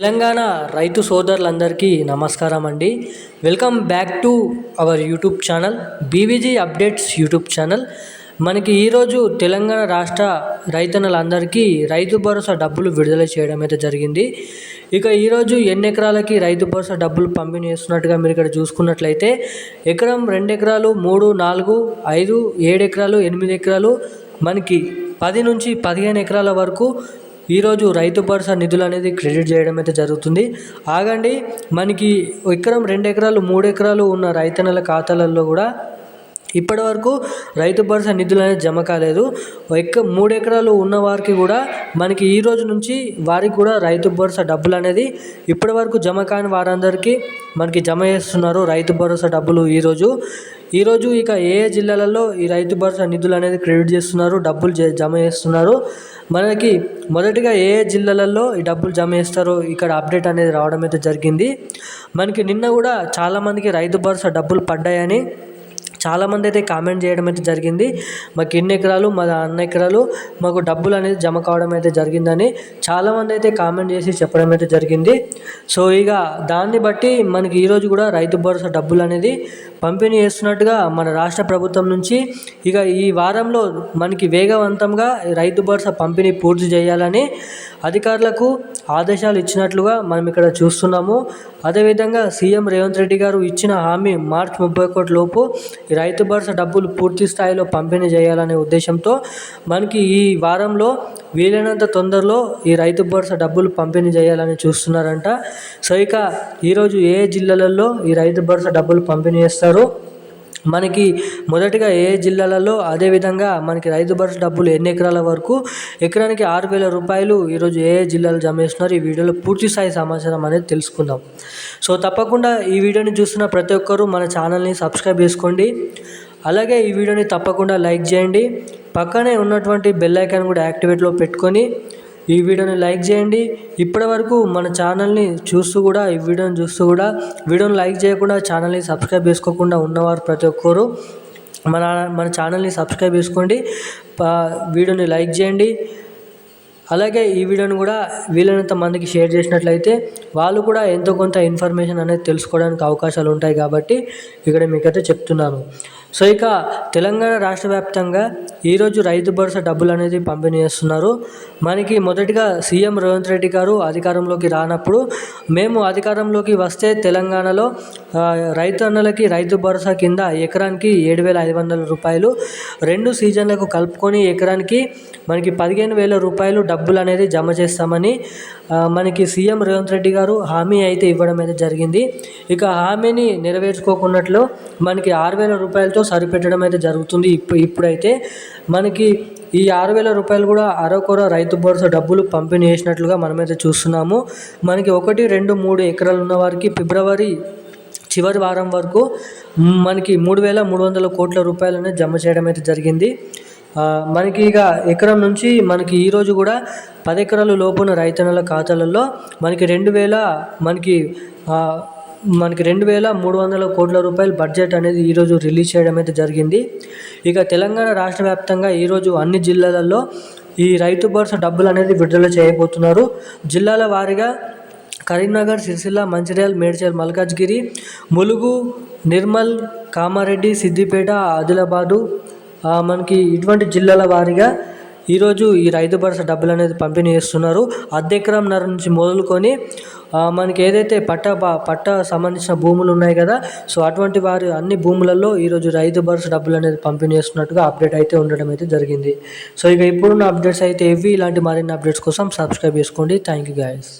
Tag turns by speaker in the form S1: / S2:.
S1: తెలంగాణ రైతు సోదరులందరికీ నమస్కారం అండి. Welcome back to our YouTube channel BVG updates YouTube channel. మనకి ఈరోజు తెలంగాణ రాష్ట్ర రైతన్నలందరికీ రైతు భరోసా డబ్బులు విడుదల చేయడం అయితే జరిగింది. ఇక ఈరోజు ఎన్ని ఎకరాలకి రైతు భరోసా డబ్బులు పంపిణీ చేస్తున్నట్టుగా మీరు ఇక్కడ చూసుకున్నట్లయితే ఎకరం రెండు ఎకరాలు మూడు నాలుగు ఐదు ఏడు ఎకరాలు ఎనిమిది ఎకరాలు మనకి పది నుంచి పదిహేను ఎకరాల వరకు ఈరోజు రైతు భరోసా నిధులు అనేది క్రెడిట్ చేయడం అయితే జరుగుతుంది. ఆగండి మనకి ఎకరం రెండు ఎకరాలు మూడు ఎకరాలు ఉన్న రైతన్నల ఖాతాలలో కూడా ఇప్పటి వరకు రైతు భరోసా నిధులు అనేది జమ కాలేదు. ఎక్క మూడు ఎకరాలు ఉన్న వారికి కూడా మనకి ఈ రోజు నుంచి వారికి కూడా రైతు భరోసా డబ్బులు అనేది ఇప్పటి వరకు జమ కాని వారందరికీ మనకి జమ చేస్తున్నారు రైతు భరోసా డబ్బులు ఈరోజు ఈరోజు ఇక ఏ ఏ జిల్లాలలో ఈ రైతు భరోసా నిధులు అనేది క్రెడిట్ చేస్తున్నారు డబ్బులు జమ చేస్తున్నారు? మనకి మొదటిగా ఏ ఏ జిల్లాలలో ఈ డబ్బులు జమ చేస్తారో ఇక్కడ అప్డేట్ అనేది రావడం అయితే జరిగింది. మనకి నిన్న కూడా చాలామందికి రైతు భరోసా డబ్బులు పడ్డాయని చాలామంది అయితే కామెంట్ చేయడం అయితే జరిగింది. మాకు ఎన్ని ఎకరాలు మా అన్న ఎకరాలు మాకు డబ్బులు అనేది జమ కావడం అయితే జరిగిందని చాలామంది అయితే కామెంట్ చేసి చెప్పడం అయితే జరిగింది. సో ఇక దాన్ని బట్టి మనకి ఈరోజు కూడా రైతు భరోసా డబ్బులు అనేది పంపిణీ చేస్తున్నట్టుగా మన రాష్ట్ర ప్రభుత్వం నుంచి ఇక ఈ వారంలో మనకి వేగవంతంగా రైతు భరోసా పంపిణీ పూర్తి చేయాలని అధికారులకు ఆదేశాలు ఇచ్చినట్లుగా మనం ఇక్కడ చూస్తున్నాము. అదేవిధంగా సీఎం రేవంత్ రెడ్డి గారు ఇచ్చిన హామీ మార్చి ముప్పై ఒకటి లోపు రైతు భరోసా డబ్బులు పూర్తి స్థాయిలో పంపిణీ చేయాలనే ఉద్దేశంతో మనకి ఈ వారంలో వీలైనంత తొందరలో ఈ రైతు భరోసా డబ్బులు పంపిణీ చేయాలని చూస్తున్నారంట. సో ఇక ఈరోజు ఏ జిల్లాలలో ఈ రైతు భరోసా డబ్బులు పంపిణీ చేస్తారు? మనకి మొదటిగా ఏ జిల్లాలలో అదేవిధంగా మనకి రైతు భరోసా డబ్బులు ఎన్ని ఎకరాల వరకు? ఎకరానికి ఆరు వేల రూపాయలు ఈరోజు ఏ జిల్లాలు జమ చేస్తున్నారు? ఈ వీడియోలో పూర్తి స్థాయి సమాచారం అనేది తెలుసుకుందాం. సో తప్పకుండా ఈ వీడియోని చూస్తున్న ప్రతి ఒక్కరూ మన ఛానల్ని సబ్స్క్రైబ్ చేసుకోండి. అలాగే ఈ వీడియోని తప్పకుండా లైక్ చేయండి. పక్కనే ఉన్నటువంటి బెల్ ఐకాన్ కూడా యాక్టివేట్లో పెట్టుకొని ఈ వీడియోని లైక్ చేయండి. ఇప్పటి వరకు మన ఛానల్ని చూస్తూ కూడా ఈ వీడియోని చూస్తూ కూడా వీడియోని లైక్ చేయకుండా ఛానల్ని సబ్స్క్రైబ్ చేసుకోకుండా ఉన్నవారు ప్రతి ఒక్కరు మన మన ఛానల్ని సబ్స్క్రైబ్ చేసుకోండి. వీడియోని లైక్ చేయండి. అలాగే ఈ వీడియోని కూడా వీలైనంత మందికి షేర్ చేసినట్లయితే వాళ్ళు కూడా ఎంతో కొంత ఇన్ఫర్మేషన్ అనేది తెలుసుకోవడానికి అవకాశాలు ఉంటాయి కాబట్టి ఇక్కడ మీకైతే చెప్తున్నాను. సో ఇక తెలంగాణ రాష్ట్ర వ్యాప్తంగా ఈరోజు రైతు భరోసా డబ్బులు అనేది పంపిణీ చేస్తున్నారు. మనకి మొదటిగా సీఎం రేవంత్ రెడ్డి గారు అధికారంలోకి రానప్పుడు మేము అధికారంలోకి వస్తే తెలంగాణలో రైతు అన్నలకి రైతు భరోసా కింద ఎకరానికి ఏడు వేల ఐదు వందల రూపాయలు రెండు సీజన్లకు కలుపుకొని ఎకరానికి మనకి పదిహేను వేల రూపాయలు డబ్బులు అనేది జమ చేస్తామని మనకి సీఎం రేవంత్ రెడ్డి గారు హామీ అయితే ఇవ్వడం అయితే జరిగింది. ఇక హామీని నెరవేర్చుకోకున్నట్లు మనకి ఆరు వేల రూపాయలతో సరిపెట్టడం అయితే జరుగుతుంది. ఇప్పుడు ఇప్పుడైతే మనకి ఈ ఆరు వేల రూపాయలు కూడా అరకొర రైతు భరోసా డబ్బులు పంపిణీ చేసినట్లుగా మనమైతే చూస్తున్నాము. మనకి ఒకటి రెండు మూడు ఎకరాలు ఉన్న వారికి ఫిబ్రవరి చివరి వారం వరకు మనకి మూడు వేల మూడు వందల కోట్ల రూపాయలను జమ చేయడం అయితే జరిగింది మనకి ఇక ఎకరం నుంచి మనకి ఈరోజు కూడా పది ఎకరాలు లోపున రైతన్నల ఖాతాలలో మనకి రెండు వేల మనకి మనకి రెండు వేల మూడు వందల కోట్ల రూపాయల బడ్జెట్ అనేది ఈరోజు రిలీజ్ చేయడం అయితే జరిగింది. ఇక తెలంగాణ రాష్ట్ర వ్యాప్తంగా ఈరోజు అన్ని జిల్లాలలో ఈ రైతు భరోసా డబ్బులు అనేది విడుదల చేయబోతున్నారు. జిల్లాల వారీగా కరీంనగర్ సిరిసిల్ల మంచిర్యాల మేడ్చల్ మల్కాజ్గిరి ములుగు నిర్మల్ కామారెడ్డి సిద్దిపేట ఆదిలాబాదు మనకి ఇటువంటి జిల్లాల వారీగా ఈరోజు ఈ రైతు భరోసా డబ్బులు అనేది పంపిణీ చేస్తున్నారు. అర్ధ నర నుంచి మొదలుకొని మనకి ఏదైతే పట్ట పట్ట సంబంధించిన భూములు ఉన్నాయి కదా సో అటువంటి వారి అన్ని భూములలో ఈరోజు రైతు భరోసా డబ్బులు అనేది పంపిణీ చేస్తున్నట్టుగా అప్డేట్ అయితే ఉండడం అయితే జరిగింది. సో ఇక ఇప్పుడున్న అప్డేట్స్ అయితే ఇవి. ఇలాంటి మరిన్ని అప్డేట్స్ కోసం సబ్స్క్రైబ్ చేసుకోండి. Thank you guys.